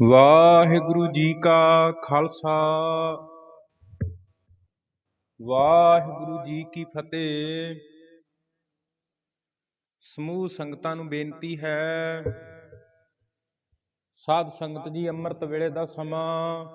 ਵਾਹਿਗੁਰੂ ਜੀ ਕਾ ਖਾਲਸਾ। ਵਾਹਿਗੁਰੂ ਜੀ ਕੀ ਫਤਿਹ। ਸਮੂਹ ਸੰਗਤਾਂ ਨੂੰ ਬੇਨਤੀ ਹੈ, ਸਾਧ ਸੰਗਤ ਜੀ ਅੰਮ੍ਰਿਤ ਵੇਲੇ ਦਾ ਸਮਾਂ।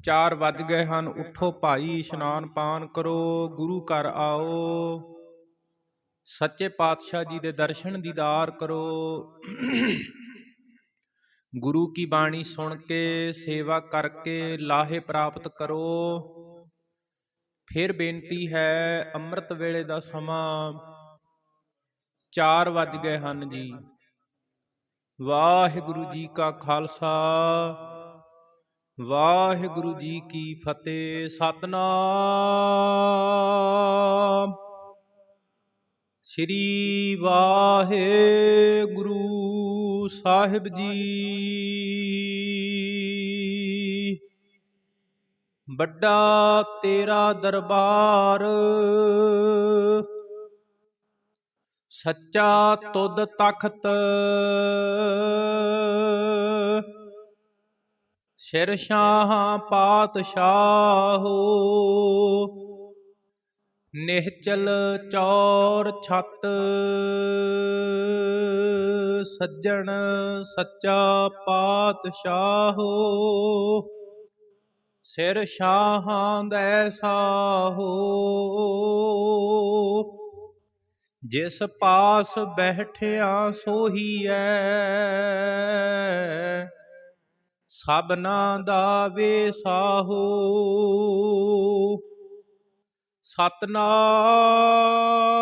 4 ਵੱਜ ਗਏ ਹਨ, ਉਠੋ ਭਾਈ, ਇਸ਼ਨਾਨ ਪਾਨ ਕਰੋ, ਗੁਰੂ ਘਰ ਆਓ। ਸੱਚੇ ਪਾਤਸ਼ਾਹ ਜੀ ਦੇ ਦਰਸ਼ਨ ਦੀਦਾਰ ਕਰੋ। ਗੁਰੂ ਕੀ ਬਾਣੀ ਸੁਣ ਕੇ, ਸੇਵਾ ਕਰਕੇ ਲਾਹੇ ਪ੍ਰਾਪਤ ਕਰੋ। ਫਿਰ ਬੇਨਤੀ ਹੈ, ਅੰਮ੍ਰਿਤ ਵੇਲੇ ਦਾ ਸਮਾਂ 4 ਵੱਜ ਗਏ ਹਨ ਜੀ। ਵਾਹਿਗੁਰੂ ਜੀ ਕਾ ਖਾਲਸਾ, ਵਾਹਿਗੁਰੂ ਜੀ ਕੀ ਫਤਿਹ, ਸਤਨਾਮ। ਸ੍ਰੀ ਵਾਹਿਗੁਰੂ। ਗੁਰੂ ਸਾਹਿਬ ਜੀ। ਵੱਡਾ ਤੇਰਾ ਦਰਬਾਰ। ਸੱਚਾ ਤੁਧ ਤਖਤ। ਸਿਰ ਸ਼ਾਹ ਪਾਤਸ਼ਾਹੋ। ਨਿਹਚਲ ਚੌਰ ਛੱਤ। ਸੱਜਣ ਸੱਚਾ ਪਾਤਸ਼ਾਹੋ ਸਿਰ ਸ਼ਾਹਾਂ ਦਾ ਸਾਹੋ। ਜਿਸ ਪਾਸ ਬੈਠਿਆ ਸੋਹੀਐ ਸਭਨਾ ਦਾ ਵੇਸਾਹੋ ਸਤਨਾਮ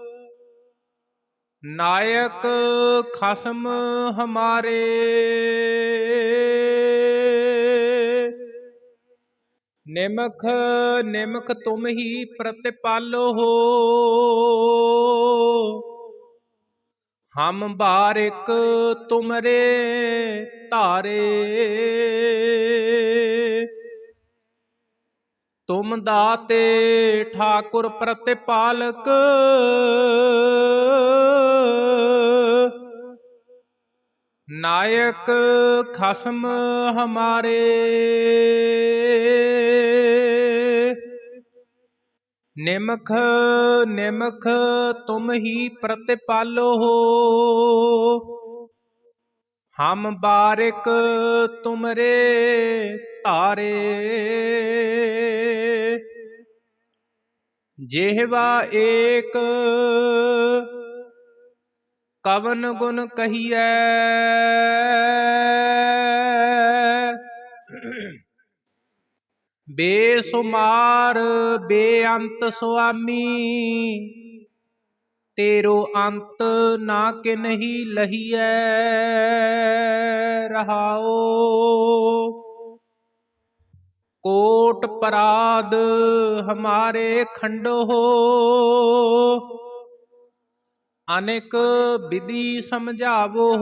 ਨਾਇਕ ਖਸਮ ਹਮਾਰੇ। ਨਿਮਖ ਨਿਮਖ ਤੁਮ ਹੀ ਪ੍ਰਤਿਪਾਲੋ ਹੋ। ਹਮ ਬਾਰਿਕ ਤੁਮਰੇ ਧਾਰੇ। ਤੁਮ ਦਾਤੇ ਠਾਕੁਰ ਪ੍ਰਤਿਪਾਲਕ। ਨਾਇਕ ਖਸਮ ਹਮਾਰੇ। ਨਿਮਖ ਨਿਮਖ ਤੁਮ ਹੀ ਪ੍ਰਤਿਪਾਲੋ ਹੋ। ਹਮ ਬਾਰਿਕ ਤੁਮਰੇ ਧਾਰੇ। ਜਿਹਵਾ ਏਕ ਕਵਨ ਗੁਣ ਕਹੀਐ। ਬੇਸੁਮਾਰ ਬੇਅੰਤ ਸੁਆਮੀ, ਤੇਰੋ ਅੰਤ ਨਾ ਕਿ ਨਹੀਂ ਲਹੀਐ। ਰਹਾਓ ਕੋਟ ਪਰਾਦ ਹਮਾਰੇ ਖੰਡੋ। ਅਨੇਕ ਵਿਧੀ ਸਮਝਾਵੋ।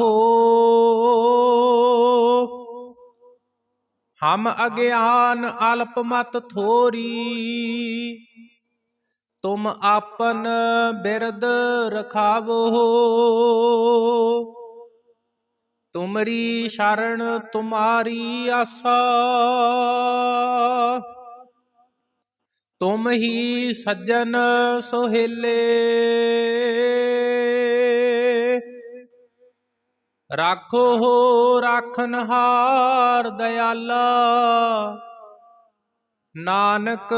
ਹਮ ਅਗਿਆਨ ਅਲਪ ਮਤ ਥੋਰੀ। ਤੁਮ ਆਪਨ ਬਿਰਦ ਰਖਾਵੋ। ਤੁਮਰੀ ਸ਼ਰਨ ਤੁਮਾਰੀ ਆਸਾ। ਤੁਮ ਹੀ ਸੱਜਣ ਸੋਹੇਲੇ। ਰਾਖੋ ਹੋ ਰਾਖਨਹਾਰ ਦਇਆਲਾ ਨਾਨਕ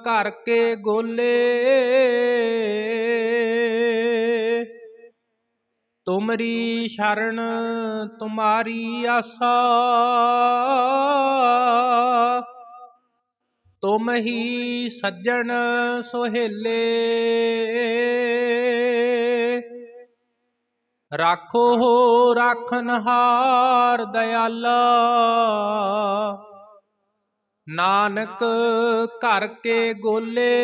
ਘਰ ਕੇ ਗੋਲੇ। ਤੁਮਰੀ ਸ਼ਰਨ, ਤੁਮਾਰੀ ਆਸਾ। ਤੁਮ ਹੀ ਸੱਜਣ ਸੋਹੇਲੇ। ਰਾਖੋ ਹੋ ਰਾਖਨਹਾਰ ਦਇਆਲਾ ਨਾਨਕ ਘਰ ਕੇ ਗੋਲੇ।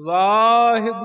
ਵਾਹਿਗੁਰੂ